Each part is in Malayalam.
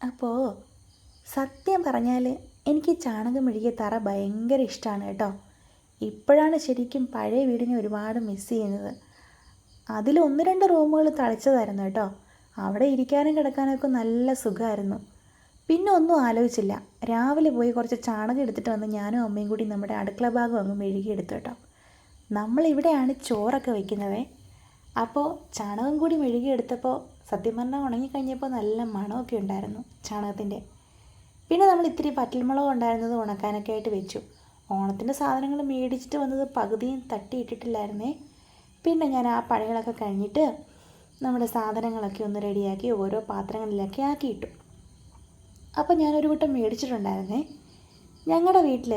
അപ്പോൾ സത്യം പറഞ്ഞാൽ എനിക്ക് ചാണകം മെഴുകിയ തറ ഭയങ്കര ഇഷ്ടമാണ് കേട്ടോ. ഇപ്പോഴാണ് ശരിക്കും പഴയ വീടിനെ ഒരുപാട് മിസ് ചെയ്യുന്നത്. അതിൽ ഒന്ന് രണ്ട് റൂമുകൾ തളിച്ചതായിരുന്നു കേട്ടോ. അവിടെ ഇരിക്കാനും കിടക്കാനൊക്കെ നല്ല സുഖമായിരുന്നു പിന്നെ ഒന്നും ആലോചിച്ചില്ല. രാവിലെ പോയി കുറച്ച് ചാണകം എടുത്തിട്ട് വന്ന് ഞാനും അമ്മയും കൂടി നമ്മുടെ അടുക്കള ഭാഗം അങ്ങ് മെഴുകിയെടുത്തു കേട്ടോ. നമ്മളിവിടെയാണ് ചോറൊക്കെ വയ്ക്കുന്നത് അപ്പോൾ ചാണകം കൂടി മെഴുകിയെടുത്തപ്പോൾ സത്യം പറഞ്ഞാൽ ഉണങ്ങിക്കഴിഞ്ഞപ്പോൾ നല്ല മണമൊക്കെ ഉണ്ടായിരുന്നു ചാണകത്തിന്റെ പിന്നെ നമ്മൾ ഇത്തിരി പറ്റൽമുളക് ഉണ്ടായിരുന്നത് ഉണക്കാനൊക്കെ ആയിട്ട് വെച്ചു. ഓണത്തിന്റെ സാധനങ്ങൾ മേടിച്ചിട്ട് വന്നത് പകുതിയും തട്ടിയിട്ടിട്ടില്ലായിരുന്നേ പിന്നെ ഞാൻ ആ പണികളൊക്കെ കഴിഞ്ഞിട്ട് നമ്മുടെ സാധനങ്ങളൊക്കെ ഒന്ന് റെഡിയാക്കി ഓരോ പാത്രങ്ങളിലൊക്കെ ആക്കിയിട്ടു അപ്പോൾ ഞാനൊരു കൂട്ടം മേടിച്ചിട്ടുണ്ടായിരുന്നേ. ഞങ്ങളുടെ വീട്ടിൽ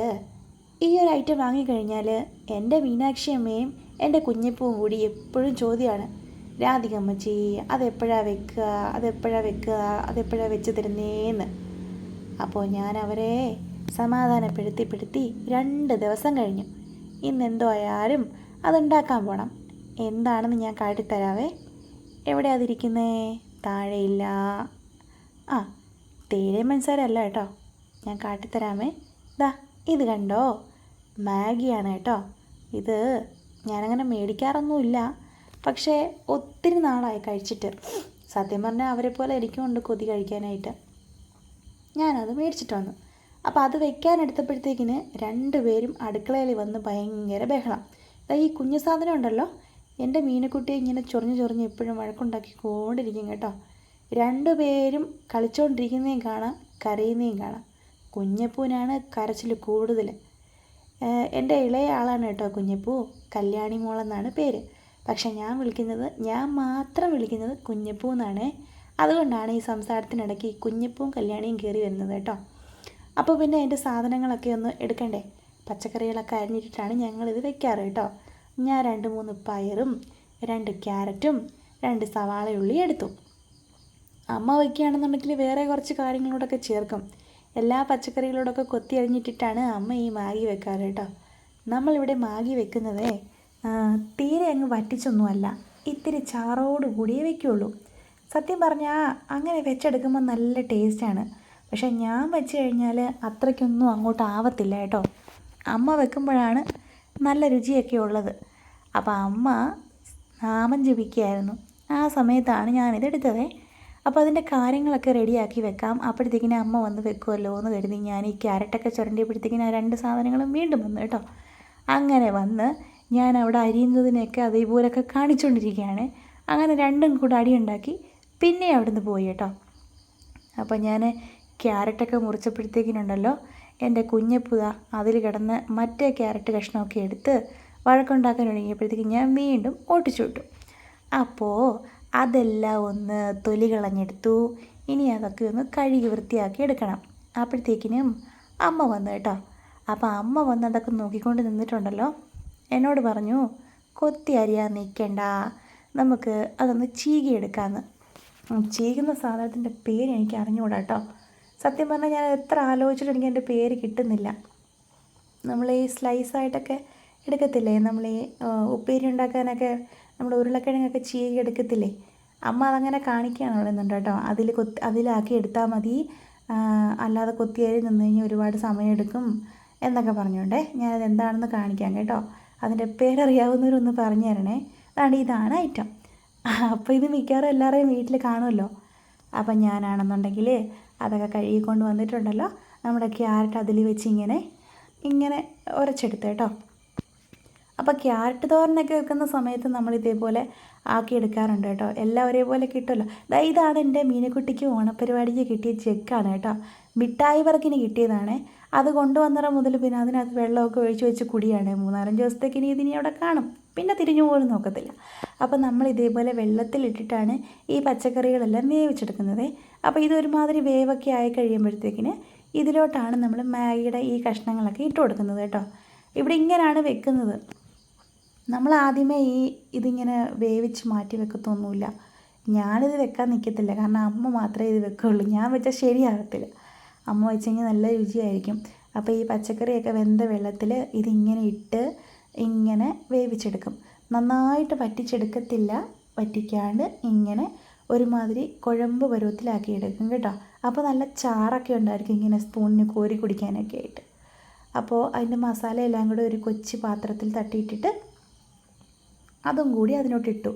ഈ ഒരു ഐറ്റം വാങ്ങിക്കഴിഞ്ഞാൽ എന്റെ മീനാക്ഷി അമ്മയും എന്റെ കുഞ്ഞിപ്പൂവും കൂടി എപ്പോഴും ചോദ്യമാണ് രാധികമ്മച്ചി അതെപ്പോഴാണ് വെക്കുക അതെപ്പോഴാണ് വെക്കുക അതെപ്പോഴാണ് വെച്ച് തരുന്നേന്ന്. അപ്പോൾ ഞാൻ അവരെ സമാധാനപ്പെടുത്തിപ്പെടുത്തി രണ്ട് ദിവസം കഴിഞ്ഞു. ഇന്ന് എന്തോ ആയാലും അതുണ്ടാക്കാൻ പോണം. എന്താണെന്ന് ഞാൻ കാട്ടിത്തരാവേ. എവിടെ അതിരിക്കുന്നേ? താഴെയില്ല. ആ തേരെ മനസ്സാരല്ല കേട്ടോ. ഞാൻ കാട്ടിത്തരാമേ. ദാ ഇത് കണ്ടോ? മാഗിയാണ് കേട്ടോ. ഇത് ഞാനങ്ങനെ മേടിക്കാറൊന്നുമില്ല. പക്ഷേ ഒത്തിരി നാളായി കഴിച്ചിട്ട്. സത്യം പറഞ്ഞാൽ അവരെ പോലെ എനിക്കും ഉണ്ട് കൊതി കഴിക്കാനായിട്ട്. ഞാനത് മേടിച്ചിട്ട് വന്നു. അപ്പോൾ അത് വെക്കാനെടുത്തപ്പോഴത്തേക്കിന് രണ്ടുപേരും അടുക്കളയിൽ വന്ന് ഭയങ്കര ബഹളം. ഈ കുഞ്ഞു സാധനം ഉണ്ടല്ലോ എന്റെ മീനക്കുട്ടിയെ ഇങ്ങനെ ചൊറിഞ്ഞ് ചൊറിഞ്ഞ് എപ്പോഴും വഴക്കുണ്ടാക്കിക്കൊണ്ടിരിക്കും കേട്ടോ. രണ്ടുപേരും കളിച്ചുകൊണ്ടിരിക്കുന്നതും കാണാം കരയുന്നതും കാണാം. കുഞ്ഞപ്പൂവിനാണ് കരച്ചിൽ കൂടുതൽ എന്റെ ഇളയ ആളാണ് കേട്ടോ കുഞ്ഞപ്പൂ കല്യാണി മോളെന്നാണ് പേര്. പക്ഷെ ഞാൻ വിളിക്കുന്നത് ഞാൻ മാത്രം വിളിക്കുന്നത് കുഞ്ഞപ്പൂ എന്നാണ്. അതുകൊണ്ടാണ് ഈ സംസാരത്തിനിടയ്ക്ക് ഈ കുഞ്ഞപ്പൂവും കല്യാണിയും കയറി വരുന്നത് കേട്ടോ. അപ്പോൾ പിന്നെ അതിന്റെ സാധനങ്ങളൊക്കെ ഒന്ന് എടുക്കണ്ടേ? പച്ചക്കറികളൊക്കെ അരിഞ്ഞിട്ടിട്ടാണ് ഞങ്ങളിത് വെക്കാറ് കേട്ടോ. ഞാൻ രണ്ട് മൂന്ന് പയറും രണ്ട് ക്യാരറ്റും രണ്ട് സവാളയുള്ളി എടുത്തു. അമ്മ വയ്ക്കുകയാണെന്നുണ്ടെങ്കിൽ വേറെ കുറച്ച് കാര്യങ്ങളോടൊക്കെ ചേർക്കും. എല്ലാ പച്ചക്കറികളോടൊക്കെ കൊത്തി അരിഞ്ഞിട്ടിട്ടാണ് അമ്മ ഈ മാഗി വെക്കാറ് കേട്ടോ. നമ്മളിവിടെ മാഗി വെക്കുന്നതേ തീരെ അങ്ങ് വറ്റിച്ചൊന്നുമല്ല. ഇത്തിരി ചാറോട് കൂടിയേ വയ്ക്കുകയുള്ളൂ സത്യം പറഞ്ഞാൽ അങ്ങനെ വെച്ചെടുക്കുമ്പോൾ നല്ല ടേസ്റ്റാണ്. പക്ഷേ ഞാൻ വെച്ച് കഴിഞ്ഞാൽ അത്രയ്ക്കൊന്നും അങ്ങോട്ട് ആവത്തില്ല കേട്ടോ. അമ്മ വെക്കുമ്പോഴാണ് നല്ല രുചിയൊക്കെ ഉള്ളത്. അപ്പോൾ അമ്മ നാമം ജപിക്കുകയായിരുന്നു. ആ സമയത്താണ് ഞാനിത് എടുത്തത് അപ്പോൾ അതിന്റെ കാര്യങ്ങളൊക്കെ റെഡിയാക്കി വെക്കാം. അപ്പോഴത്തേക്കിനെ അമ്മ വന്ന് വെക്കുമല്ലോ എന്ന് കരുതി ഞാൻ ഈ ക്യാരറ്റൊക്കെ ചുരണ്ടിയപ്പോഴത്തേക്കിനും ആ രണ്ട് സാധനങ്ങളും വീണ്ടും വന്നു കേട്ടോ. അങ്ങനെ വന്ന് ഞാൻ അവിടെ അരിയുന്നതിനെയൊക്കെ അതേപോലെയൊക്കെ കാണിച്ചുകൊണ്ടിരിക്കുകയാണ് അങ്ങനെ രണ്ടും കൂടെ അടിയുണ്ടാക്കി പിന്നെ അവിടുന്ന് പോയി കേട്ടോ. അപ്പോൾ ഞാൻ ക്യാരറ്റൊക്കെ മുറിച്ചപ്പോഴത്തേക്കിനുണ്ടല്ലോ എന്റെ കുഞ്ഞപ്പുത അതിൽ കിടന്ന് മറ്റേ ക്യാരറ്റ് കഷ്ണമൊക്കെ എടുത്ത് വഴക്കുണ്ടാക്കാൻ തുടങ്ങിയപ്പോഴത്തേക്ക് ഞാൻ വീണ്ടും ഓട്ടിച്ചു വിട്ടു അപ്പോൾ അതെല്ലാം ഒന്ന് തൊലി കളഞ്ഞെടുത്തു. ഇനി അതൊക്കെ ഒന്ന് കഴുകി വൃത്തിയാക്കി എടുക്കണം. അപ്പോഴത്തേക്കിനും അമ്മ വന്നു കേട്ടോ. അപ്പോൾ അമ്മ വന്ന് അതൊക്കെ നോക്കിക്കൊണ്ട് നിന്നിട്ടുണ്ടല്ലോ. എന്നോട് പറഞ്ഞു കൊത്തി അരിയാൻ നിൽക്കണ്ട നമുക്ക് അതൊന്ന് ചീകിയെടുക്കാമെന്ന് ചീകുന്ന സാധനത്തിന്റെ പേര് എനിക്ക് അറിഞ്ഞുകൂടാ കേട്ടോ സത്യം പറഞ്ഞാൽ ഞാൻ എത്ര ആലോചിച്ചിട്ട് എനിക്ക് എന്റെ പേര് കിട്ടുന്നില്ല. നമ്മൾ ഈ സ്ലൈസായിട്ടൊക്കെ എടുക്കത്തില്ലേ? നമ്മൾ ഈ ഉപ്പേരി ഉണ്ടാക്കാനൊക്കെ നമ്മൾ ഉരുളക്കിഴങ്ങൊക്കെ ചീകി എടുക്കത്തില്ലേ? അമ്മ അതങ്ങനെ കാണിക്കുകയാണ് പറയുന്നുണ്ട് കേട്ടോ അതിൽ കൊത്തി അതിലാക്കി എടുത്താൽ മതി. അല്ലാതെ കൊത്തിയേരി നിന്ന് കഴിഞ്ഞാൽ ഒരുപാട് സമയമെടുക്കും എന്നൊക്കെ പറഞ്ഞുകൊണ്ടേ ഞാനത് എന്താണെന്ന് കാണിക്കാം കേട്ടോ. അതിന്റെ പേരറിയാവുന്നവരൊന്ന് പറഞ്ഞു തരണേ. അതാണ് ഇതാണ് ഐറ്റം. അപ്പോൾ ഇത് മിക്കവാറും എല്ലാവരെയും വീട്ടിൽ കാണുമല്ലോ. അപ്പം ഞാനാണെന്നുണ്ടെങ്കിൽ അതൊക്കെ കഴുകിക്കൊണ്ട് വന്നിട്ടുണ്ടല്ലോ. നമ്മുടെ ക്യാരറ്റ് അതിൽ വെച്ച് ഇങ്ങനെ ഇങ്ങനെ ഉരച്ചെടുത്ത് കേട്ടോ. അപ്പോൾ ക്യാരറ്റ് തോരനൊക്കെ വെക്കുന്ന സമയത്ത് നമ്മൾ ഇതേപോലെ ആക്കിയെടുക്കാറുണ്ട് കേട്ടോ. എല്ലാം ഒരേപോലെ കിട്ടുമല്ലോ. ദാ ഇതാണ് എന്റെ മീനക്കുട്ടിക്ക് ഓണപ്പരിപാടിക്ക് കിട്ടിയ ചെക്കാണ് കേട്ടോ. മിഠായി പറക്കിന് കിട്ടിയതാണ്. അത് കൊണ്ടുവന്നറ മുതൽ പിന്നെ അതിനകത്ത് വെള്ളമൊക്കെ ഒഴിച്ച് വെച്ച് കുടിയാണ്. മൂന്നാലഞ്ച് ദിവസത്തേക്ക് ഇനി ഇതിനി അവിടെ കാണും. പിന്നെ തിരിഞ്ഞു പോലും നോക്കത്തില്ല. അപ്പോൾ നമ്മൾ ഇതേപോലെ വെള്ളത്തിലിട്ടിട്ടാണ് ഈ പച്ചക്കറികളെല്ലാം വേവിച്ചെടുക്കുന്നത്. അപ്പോൾ ഇതൊരുമാതിരി വേവൊക്കെ ആയി കഴിയുമ്പോഴത്തേക്കിന് ഇതിലോട്ടാണ് നമ്മൾ മാഗിയുടെ ഈ കഷ്ണങ്ങളൊക്കെ ഇട്ട് കൊടുക്കുന്നത് കേട്ടോ. ഇവിടെ ഇങ്ങനെയാണ് വെക്കുന്നത്. നമ്മൾ ആദ്യമേ ഈ ഇതിങ്ങനെ വേവിച്ച് മാറ്റി വെക്കത്തൊന്നുമില്ല. ഞാനിത് വെക്കാൻ നിൽക്കത്തില്ല കാരണം അമ്മ മാത്രമേ ഇത് വെക്കുള്ളൂ. ഞാൻ വെച്ചാൽ ശരിയാകത്തില്ല. അമ്മ വെച്ചെങ്കിൽ നല്ല രുചിയായിരിക്കും. അപ്പോൾ ഈ പച്ചക്കറിയൊക്കെ വെന്ത വെള്ളത്തിൽ ഇതിങ്ങനെ ഇട്ട് ഇങ്ങനെ വേവിച്ചെടുക്കും. നന്നായിട്ട് വറ്റിച്ചെടുക്കത്തില്ല. വറ്റിക്കാണ്ട് ഇങ്ങനെ ഒരുമാതിരി കുഴമ്പ് പരുവത്തിലാക്കി എടുക്കും കേട്ടോ. അപ്പോൾ നല്ല ചാറൊക്കെ ഉണ്ടായിരിക്കും ഇങ്ങനെ സ്പൂണിന് കോരി കുടിക്കാനൊക്കെ ആയിട്ട്. അപ്പോൾ അതിന്റെ മസാല എല്ലാം കൂടെ ഒരു കൊച്ചു പാത്രത്തിൽ തട്ടിയിട്ടിട്ട് അതും കൂടി അതിനോട്ടിട്ടു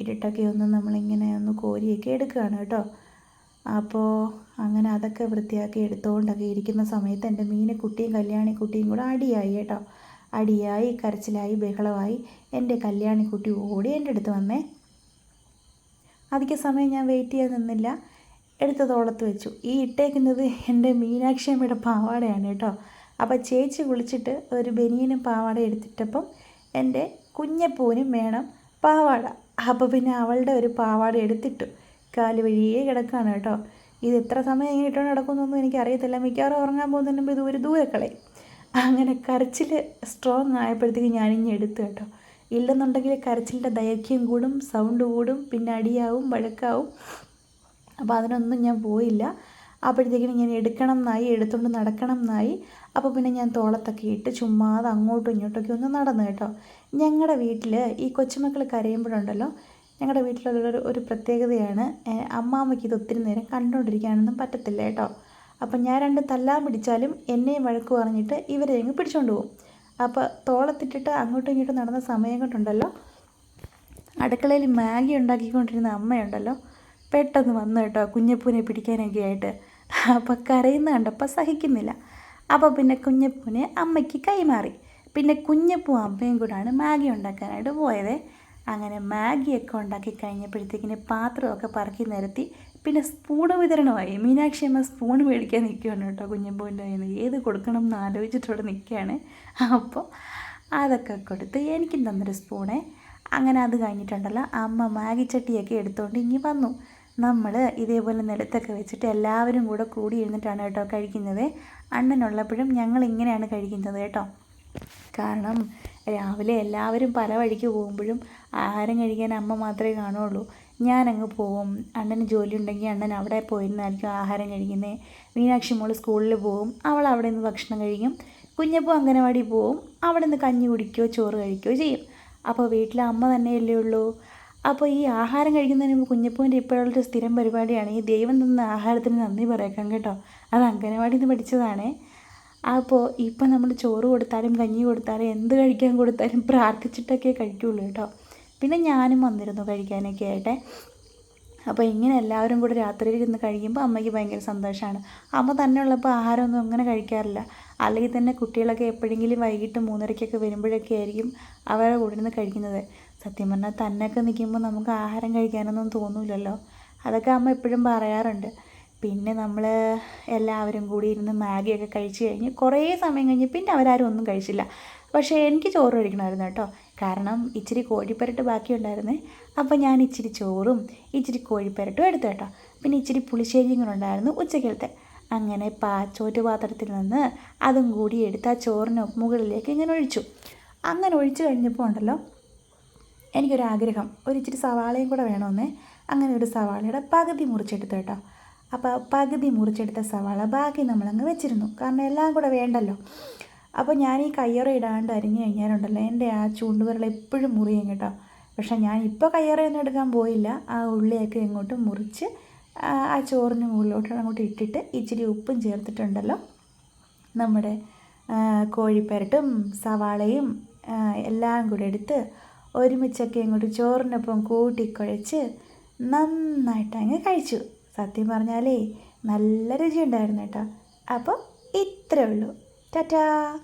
ഇട്ടിട്ടൊക്കെ ഒന്ന് നമ്മളിങ്ങനെ ഒന്ന് കോരിയൊക്കെ എടുക്കുകയാണ് കേട്ടോ. അപ്പോൾ അങ്ങനെ അതൊക്കെ വൃത്തിയാക്കി എടുത്തുകൊണ്ടൊക്കെ ഇരിക്കുന്ന സമയത്ത് എന്റെ മീനക്കുട്ടിയും കല്യാണിക്കുട്ടിയും കൂടെ അടിയായി കേട്ടോ. അടിയായി കരച്ചിലായി ബഹളമായി. എന്റെ കല്യാണി കുട്ടി ഓടി എന്റെ അടുത്ത് വന്നേ. അധിക സമയം ഞാൻ വെയിറ്റ് ചെയ്യാൻ നിന്നില്ല. എടുത്ത് തോളത്ത് വെച്ചു. ഈ ഇട്ടേക്കുന്നത് എന്റെ മീനാക്ഷി അമ്മയുടെ പാവാടയാണ് കേട്ടോ. അപ്പോൾ ചേച്ചി കുളിച്ചിട്ട് ഒരു ബനിയനും പാവാട എടുത്തിട്ടപ്പം എന്റെ കുഞ്ഞപ്പൂനും വേണം പാവാട. അപ്പോൾ പിന്നെ അവളുടെ ഒരു പാവാട എടുത്തിട്ടു. കാൽ വഴിയേ കിടക്കുകയാണ് കേട്ടോ. ഇത് എത്ര സമയം എങ്ങനെ ഇട്ടുകൊണ്ട് നടക്കുന്നൊന്നും എനിക്കറിയത്തില്ല. മിക്കവാറും ഉറങ്ങാൻ പോകുന്നതിന് ഇത് ഒരു ദൂരക്കളെ. അങ്ങനെ കരച്ചിൽ സ്ട്രോങ് ആയപ്പോഴത്തേക്ക് ഞാനിഞ്ഞ് എടുത്തു കേട്ടോ. ഇല്ലെന്നുണ്ടെങ്കിൽ കരച്ചിലിന്റെ ദൈർഘ്യം കൂടും സൗണ്ട് കൂടും പിന്നെ അടിയാവും വഴക്കാവും. അപ്പോൾ അതിനൊന്നും ഞാൻ പോയില്ല. അപ്പോഴത്തേക്കിനും ഞാൻ എടുക്കണം എന്നായി എടുത്തുകൊണ്ട് നടക്കണം എന്നായി അപ്പോൾ പിന്നെ ഞാൻ തോളത്തൊക്കെ ഇട്ട് ചുമ്മാതെ അങ്ങോട്ടും ഇങ്ങോട്ടൊക്കെ ഒന്ന് നടന്നു കേട്ടോ. ഞങ്ങളുടെ വീട്ടിൽ ഈ കൊച്ചുമക്കൾ കരയുമ്പോഴുണ്ടല്ലോ ഞങ്ങളുടെ വീട്ടിലുള്ള ഒരു പ്രത്യേകതയാണ് അമ്മാമ്മയ്ക്ക് ഇത് ഒത്തിരി നേരം കണ്ടുകൊണ്ടിരിക്കാനൊന്നും പറ്റത്തില്ല കേട്ടോ. അപ്പം ഞാൻ രണ്ട് തല്ലാൻ പിടിച്ചാലും എന്നെയും വഴക്ക് പറഞ്ഞിട്ട് ഇവരെ അങ്ങ് പിടിച്ചുകൊണ്ട് പോകും അപ്പോൾ തോളത്തിട്ടിട്ട് അങ്ങോട്ടും ഇങ്ങോട്ടും നടന്ന സമയം കൊണ്ടുണ്ടല്ലോ അടുക്കളയിൽ മാഗി ഉണ്ടാക്കിക്കൊണ്ടിരുന്ന അമ്മയുണ്ടല്ലോ പെട്ടെന്ന് വന്നു കേട്ടോ കുഞ്ഞപ്പൂനെ പിടിക്കാനൊക്കെ ആയിട്ട്. അപ്പോൾ കരയുന്ന കണ്ടപ്പോൾ സഹിക്കുന്നില്ല. അപ്പോൾ പിന്നെ കുഞ്ഞപ്പൂനെ അമ്മയ്ക്ക് കൈമാറി. പിന്നെ കുഞ്ഞപ്പൂ അമ്മയും കൂടാണ് മാഗി ഉണ്ടാക്കാനായിട്ട് പോയത്. അങ്ങനെ മാഗിയൊക്കെ ഉണ്ടാക്കി കഴിഞ്ഞപ്പോഴത്തേക്കിന് പാത്രമൊക്കെ പറക്കി നിരത്തി പിന്നെ സ്പൂണ് വിതരണമായി. മീനാക്ഷി അമ്മ സ്പൂൺ മേടിക്കാൻ നിൽക്കുകയാണ് കേട്ടോ കുഞ്ഞപ്പൂവിന്റെ കയ്യിൽ നിന്ന്. ഏത് കൊടുക്കണം എന്ന് ആലോചിച്ചിട്ടോടെ നിൽക്കുകയാണ്. അപ്പോൾ അതൊക്കെ കൊടുത്ത് എനിക്കും തന്നൊരു സ്പൂണേ. അങ്ങനെ അത് കഴിഞ്ഞിട്ടുണ്ടല്ലോ അമ്മ മാഗി ചട്ടിയൊക്കെ എടുത്തുകൊണ്ട് ഇങ്ങി വന്നു. നമ്മൾ ഇതേപോലെ നിലത്തൊക്കെ വെച്ചിട്ട് എല്ലാവരും കൂടെ കൂടി ഇരുന്നിട്ടാണ് കേട്ടോ കഴിക്കുന്നത്. അണ്ണനുള്ളപ്പോഴും ഞങ്ങൾ ഇങ്ങനെയാണ് കഴിക്കുന്നത് കേട്ടോ. കാരണം രാവിലെ എല്ലാവരും പല വഴിക്ക് പോകുമ്പോഴും ആഹാരം കഴിക്കാൻ അമ്മ മാത്രമേ കാണുള്ളൂ ഞാനങ്ങ് പോവും. അണ്ണന് ജോലി ഉണ്ടെങ്കിൽ അണ്ണൻ അവിടെ പോയിരുന്നായിരിക്കും ആഹാരം കഴിക്കുന്നത്. മീനാക്ഷി മോൾ സ്കൂളിൽ പോവും. അവൾ അവിടെ നിന്ന് ഭക്ഷണം കഴിക്കും. കുഞ്ഞപ്പൂ അംഗനവാടി പോവും. അവിടെ നിന്ന് കഞ്ഞി കുടിക്കുകയോ ചോറ് കഴിക്കുകയോ ചെയ്യും. അപ്പോൾ വീട്ടിൽ അമ്മ തന്നെയല്ലേ ഉള്ളൂ. അപ്പോൾ ഈ ആഹാരം കഴിക്കുന്നതിന് മുമ്പ് കുഞ്ഞപ്പൂവിന്റെ ഇപ്പോഴുള്ളൊരു സ്ഥിരം പരിപാടിയാണ്. ഈ ദൈവം തന്ന ആഹാരത്തിന് നന്ദി പറയക്കാം കേട്ടോ. അത് അംഗനവാടിയിൽ നിന്ന് പഠിച്ചതാണ്. അപ്പോൾ ഇപ്പം നമ്മൾ ചോറ് കൊടുത്താലും കഞ്ഞി കൊടുത്താലും എന്ത് കഴിക്കാൻ കൊടുത്താലും പ്രാർത്ഥിച്ചിട്ടൊക്കെ കഴിക്കുള്ളൂ കേട്ടോ. പിന്നെ ഞാനും വന്നിരുന്നു കഴിക്കാനൊക്കെ ആയിട്ടെ. അപ്പോൾ ഇങ്ങനെ എല്ലാവരും കൂടെ രാത്രിയിൽ ഇരുന്ന് കഴിക്കുമ്പോൾ അമ്മയ്ക്ക് ഭയങ്കര സന്തോഷമാണ് അമ്മ തന്നെ ഉള്ളപ്പോൾ ആഹാരമൊന്നും അങ്ങനെ കഴിക്കാറില്ല. അല്ലെങ്കിൽ തന്നെ കുട്ടികളൊക്കെ എപ്പോഴെങ്കിലും വൈകിട്ട് മൂന്നരയ്ക്കൊക്കെ വരുമ്പോഴൊക്കെ ആയിരിക്കും അവരുടെ കൂടെ നിന്ന് കഴിക്കുന്നത്. സത്യം പറഞ്ഞാൽ തന്നെയൊക്കെ നിൽക്കുമ്പോൾ നമുക്ക് ആഹാരം കഴിക്കാനൊന്നും തോന്നില്ലല്ലോ. അതൊക്കെ അമ്മ എപ്പോഴും പറയാറുണ്ട്. പിന്നെ നമ്മൾ എല്ലാവരും കൂടി ഇരുന്ന് മാഗിയൊക്കെ കഴിച്ച് കഴിഞ്ഞ് കുറേ സമയം കഴിഞ്ഞ് പിന്നെ അവരാരും ഒന്നും കഴിച്ചില്ല. പക്ഷേ എനിക്ക് ചോറ് കഴിക്കണമായിരുന്നു കേട്ടോ. കാരണം ഇച്ചിരി കോഴിപ്പരട്ട് ബാക്കിയുണ്ടായിരുന്നേ. അപ്പോൾ ഞാൻ ഇച്ചിരി ചോറും ഇച്ചിരി കോഴിപ്പരട്ടും എടുത്തു കേട്ടോ. പിന്നെ ഇച്ചിരി പുളിശ്ശേരിയും കൂടെ ഉണ്ടായിരുന്നു ഉച്ചക്കലത്തെ. അങ്ങനെ പാ ചോറ്റുപാത്രത്തിൽ നിന്ന് അതും കൂടി എടുത്ത് ആ ചോറിന് മുകളിലേക്ക് ഇങ്ങനെ ഒഴിച്ചു. അങ്ങനെ ഒഴിച്ചു കഴിഞ്ഞപ്പോൾ ഉണ്ടല്ലോ എനിക്കൊരാഗ്രഹം. ഒരു ഇച്ചിരി സവാളയും കൂടെ വേണമെന്നേ അങ്ങനെ ഒരു സവാളയുടെ പകുതി മുറിച്ചെടുത്തു കേട്ടോ. അപ്പോൾ പകുതി മുറിച്ചെടുത്ത സവാള ബാക്കി നമ്മളങ്ങ് വെച്ചിരുന്നു. കാരണം എല്ലാം കൂടെ വേണ്ടല്ലോ. അപ്പോൾ ഞാൻ ഈ കയ്യറ ഇടാണ്ട് അരിഞ്ഞു കഴിഞ്ഞാലുണ്ടല്ലോ എന്റെ ആ ചൂണ്ടുവിരൽ എപ്പോഴും മുറിയും കേട്ടോ. പക്ഷേ ഞാൻ ഇപ്പോൾ കയ്യറയൊന്നും എടുക്കാൻ പോയില്ല. ആ ഉള്ളിയൊക്കെ ഇങ്ങോട്ട് മുറിച്ച് ആ ചോറിന് മുകളിലോട്ട് അങ്ങോട്ട് ഇട്ടിട്ട് ഇച്ചിരി ഉപ്പും ചേർത്തിട്ടുണ്ടല്ലോ. നമ്മുടെ കോഴിപ്പരട്ടും സവാളയും എല്ലാം കൂടെ എടുത്ത് ഒരുമിച്ചൊക്കെ ഇങ്ങോട്ട് ചോറിനൊപ്പം കൂട്ടിക്കുഴച്ച് നന്നായിട്ട് അങ്ങ് കഴിച്ചു. സത്യം പറഞ്ഞാലേ നല്ല രുചിയുണ്ടായിരുന്നു കേട്ടോ. അപ്പോൾ ഇത്രേ ഉള്ളൂ. ടാറ്റാ.